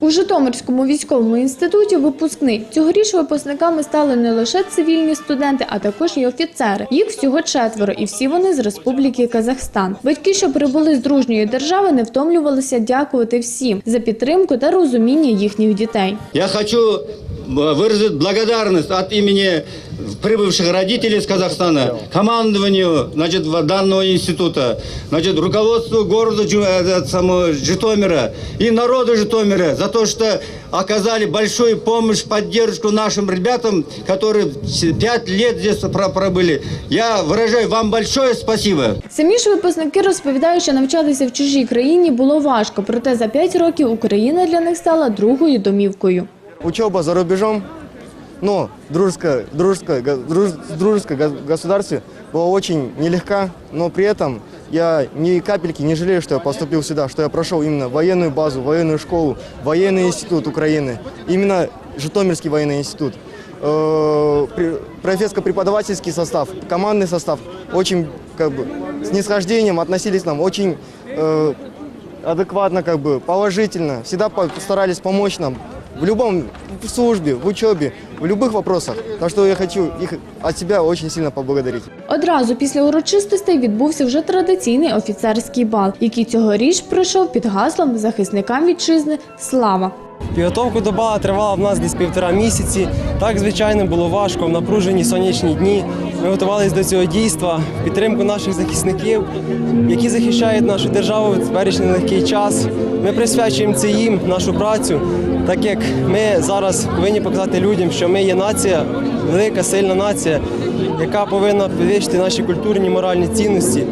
У Житомирському військовому інституті випускний. Цьогоріч випускниками стали не лише цивільні студенти, а також і офіцери. Їх всього четверо, і всі вони з Республіки Казахстан. Батьки, що прибули з дружньої держави, не втомлювалися дякувати всім за підтримку та розуміння їхніх дітей. Я хочу выразить благодарность от имени прибывших родителей из Казахстана, командованию значит, в- данного института, значит, руководству города Джу- э, самого Житомира и народу Житомира за то, что оказали большую помощь, поддержку нашим ребятам, которые с- пять лет здесь про- пробыли. Я выражаю вам большое спасибо. Самі ж випускники розповідають, що навчатися в чужій країні було важко, проте за п'ять років Україна для них стала другою домівкою. Учеба за рубежом, но дружеское, дружеское, друж- дружеское государстве была очень нелегка, но при этом я ни капельки не жалею, что я поступил сюда, что я прошел именно военную базу, военную школу, военный институт Украины, именно Житомирский военный институт. Э, Профессорско-преподавательский состав, командный состав очень как бы с нисхождением относились к нам, очень э, адекватно, как бы, положительно. Всегда по- старались помочь нам в любом, в службе, в учебе, в любых вопросах. Так что я хочу их от себя очень сильно поблагодарить. Одразу після урочистостей відбувся вже традиційний офіцерський бал, який цьогоріч пройшов під гаслом захисникам вітчизни Слава. Підготовка до бала тривала в нас десь півтора місяці. Так, звичайно, було важко в напружені сонячні дні. Ми готувалися до цього дійства підтримку наших захисників, які захищають нашу державу в теперішній легкий час. Ми присвячуємо це їм нашу працю, так як ми зараз повинні показати людям, що ми є нація, велика, сильна нація, яка повинна підвищити наші культурні моральні цінності,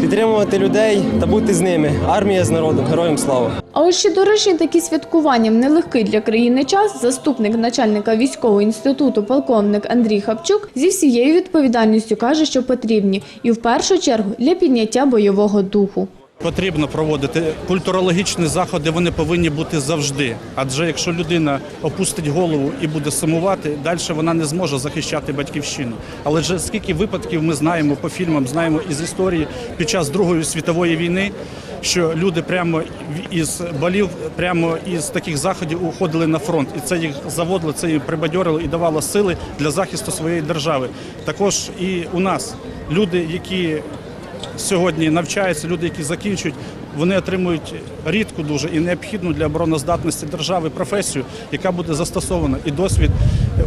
підтримувати людей та бути з ними. Армія з народом, героям слава! А ось ще дорожчі такі святкування в нелегкий для країни час заступник начальника військового інституту полковник Андрій Хапчук зі всією відповідальністю каже, що потрібні, і в першу чергу для підняття бойового духу. Потрібно проводити культурологічні заходи, вони повинні бути завжди. Адже якщо людина опустить голову і буде сумувати, далі вона не зможе захищати батьківщину. Але ж скільки випадків ми знаємо по фільмам, знаємо із історії під час Другої світової війни, що люди прямо із балів, прямо із таких заходів уходили на фронт, і це їх заводило, це їх прибадьорило і давало сили для захисту своєї держави. Також і у нас люди, які сьогодні навчаються, люди, які закінчують, вони отримують рідку дуже і необхідну для обороноздатності держави професію, яка буде застосована і досвід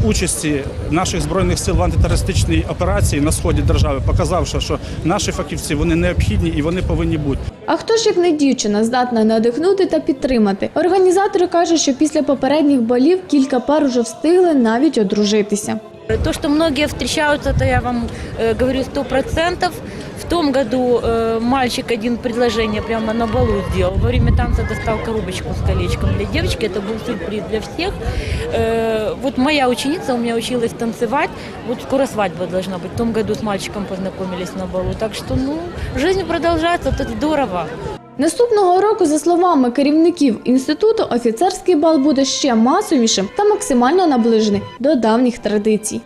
участі наших збройних сил в антитерористичній операції на сході держави, показавши, що наші фахівці вони необхідні і вони повинні бути. А хто ж як не дівчина здатна надихнути та підтримати? Організатори кажуть, що після попередніх балів кілька пар уже встигли навіть одружитися. То, что многие встречаются, это я вам э, говорю сто процентов. В том году э, мальчик один предложение прямо на балу сделал. Во время танца достал коробочку с колечком для девочки. Это был сюрприз для всех. Э, вот моя ученица у меня училась танцевать. Вот скоро свадьба должна быть. В том году с мальчиком познакомились на балу. Так что, ну, жизнь продолжается, вот это здорово. Наступного року, за словами керівників інституту, офіцерський бал буде ще масовішим та максимально наближений до давніх традицій.